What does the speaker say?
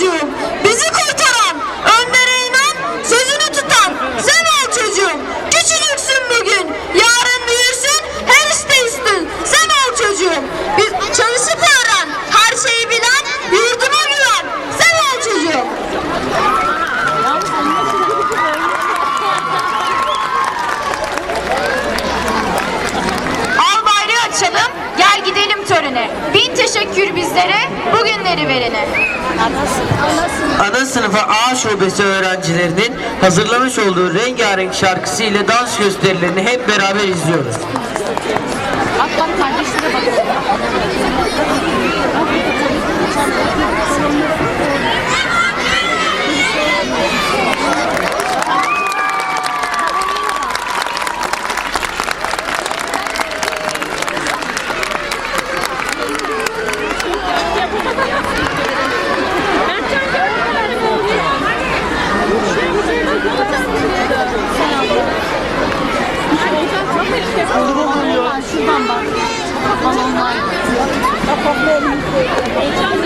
you Teşekkür bizlere, bugünleri verene. Ana sınıfı A şubesi öğrencilerinin hazırlamış olduğu rengarenk şarkısı ile dans gösterilerini hep beraber izliyoruz. Bak bak kardeşine bak. Olur olur ya. Şuradan bak. Balonlar. Heyecan